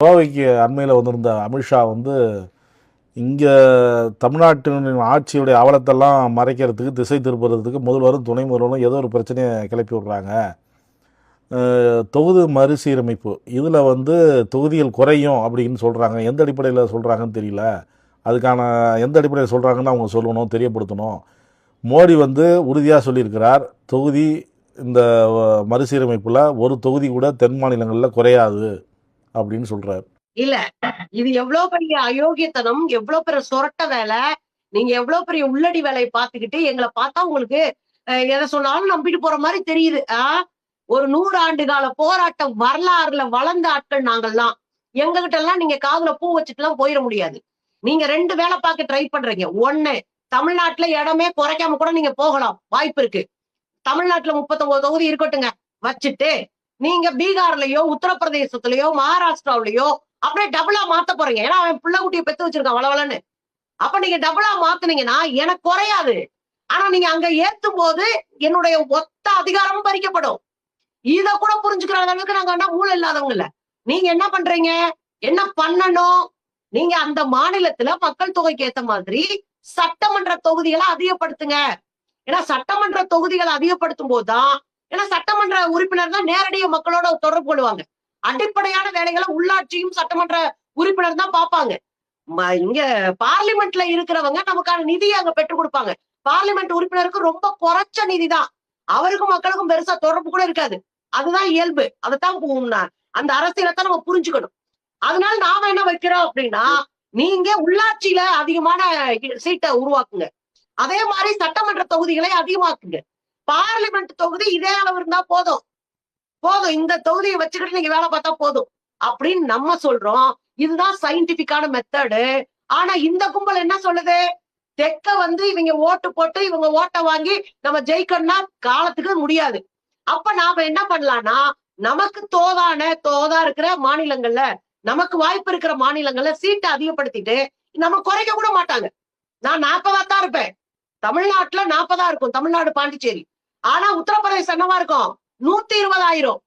கோவைக்கு அண்மையில் வந்திருந்த அமித்ஷா வந்து இங்கே தமிழ்நாட்டின் ஆட்சியுடைய அவலத்தெல்லாம் மறைக்கிறதுக்கு திசை திருப்புறதுக்கு முதல்வரும் துணை முதல்வரும் ஏதோ ஒரு பிரச்சனையை கிளப்பி விடுறாங்க. தொகுதி மறுசீரமைப்பு. இதில் வந்து தொகுதிகள் குறையும் அப்படின்னு சொல்கிறாங்க எந்த அடிப்படையில் சொல்கிறாங்கன்னு தெரியல. அதுக்கான எந்த அடிப்படையில் சொல்கிறாங்கன்னு அவங்க சொல்லணும் தெரியப்படுத்தணும். மோடி வந்து உறுதியாக சொல்லியிருக்கிறார். தொகுதி இந்த மறுசீரமைப்பில் ஒரு தொகுதி கூட தென் மாநிலங்களில் குறையாது. அப்படின்னு சொல்றாரு. இல்ல இது எவ்வளவு பெரிய அயோக்கியத்தனம் எவ்வளவு பெரிய சொரட்ட வேலை நீங்க எவ்வளவு பெரிய உள்ளடி வேலையை பார்த்துக்கிட்டு எங்களை பார்த்தா உங்களுக்கு எதை சொன்னாலும் நம்பிட்டு போற மாதிரி தெரியுது. ஆஹ் ஒரு நூறு ஆண்டு கால போராட்டம் வரலாறுல வளர்ந்த ஆட்கள் நாங்கெல்லாம் எங்க கிட்ட எல்லாம் நீங்க காதுல பூ வச்சுட்டு எல்லாம் போயிட முடியாது. நீங்க ரெண்டு வேலை பார்க்க ட்ரை பண்றீங்க. ஒண்ணு தமிழ்நாட்டுல இடமே குறைக்காம கூட நீங்க போகலாம். வாய்ப்பு இருக்கு. தமிழ்நாட்டுல முப்பத்தொன்பது தொகுதி இருக்கட்டுங்க. வச்சுட்டு நீங்க பீகார்லயோ உத்தரப்பிரதேசத்துலயோ மகாராஷ்டிராவிலயோ அப்படியே டபுளா மாத்த போறீங்க. ஏன்னா அவன் பிள்ளை குட்டியை பெத்து வச்சிருக்கான் வளவலன்னு அப்ப நீங்க டபுளா மாத்துனீங்கன்னா எனக்கு குறையாது. ஆனா நீங்க அங்க ஏத்தும் போது என்னுடைய ஒத்த அதிகாரமும் பறிக்கப்படும். இத கூட புரிஞ்சுக்கிற அளவுக்கு நாங்க என்ன ஊழல் இல்லாதவங்க இல்ல நீங்க என்ன பண்றீங்க? என்ன பண்ணணும்? நீங்க அந்த மாநிலத்துல மக்கள் தொகைக்கு ஏத்த மாதிரி சட்டமன்ற தொகுதிகளை அதிகப்படுத்துங்க. ஏன்னா சட்டமன்ற தொகுதிகளை அதிகப்படுத்தும் போதுதான் ஏன்னா சட்டமன்ற உறுப்பினர் தான் நேரடியாக மக்களோட தொடர்பு கொள்வாங்க. அடிப்படையான வேலைகளை உள்ளாட்சியும் சட்டமன்ற உறுப்பினர் தான் பார்ப்பாங்க. ம- இங்க பார்லிமெண்ட்ல இருக்கிறவங்க நமக்கான நிதியை அங்க பெற்றுக் கொடுப்பாங்க. பார்லிமெண்ட் உறுப்பினருக்கு ரொம்ப குறைச்ச நிதி தான் அவருக்கும் மக்களுக்கும் பெருசா தொடர்பு கூட இருக்காது. அதுதான் இயல்பு. அதைத்தான் அந்த அரசியலை தான் நம்ம புரிஞ்சுக்கணும். அதனால நாம என்ன வைக்கிறோம் அப்படின்னா நீங்க உள்ளாட்சியில அதிகமான சீட்டை உருவாக்குங்க. அதே மாதிரி சட்டமன்ற தொகுதிகளை அதிகமாக்குங்க. பார்லிமெண்ட் தொகுதி இதே அளவு இருந்தா போதும். போதும். இந்த தொகுதியை வச்சுக்கிட்டு நீங்க வேலை பார்த்தா போதும். அப்படின்னு நம்ம சொல்றோம். இதுதான் சயின்டிபிக்கான மெத்தடு ஆனா இந்த கும்பல் என்ன சொல்லுது? தெக்க வந்து இவங்க ஓட்டு போட்டு இவங்க ஓட்டை வாங்கி நம்ம ஜெயிக்கணும்னா காலத்துக்கு முடியாது. அப்ப நாம என்ன பண்ணலாம்னா நமக்கு தோதான தோதா இருக்கிற மாநிலங்கள்ல நமக்கு வாய்ப்பு இருக்கிற மாநிலங்கள்ல சீட்டை அதிகப்படுத்திட்டு நம்ம குறைக்க கூட மாட்டாங்க. நான் நாற்பதா தான் இருப்பேன். தமிழ்நாட்டுல நாற்பதா இருக்கும். தமிழ்நாடு பாண்டிச்சேரி. ஆனா உத்தரப்பிரதேசம் என்னவா இருக்கும்? நூத்தி இருபதாயிரம்.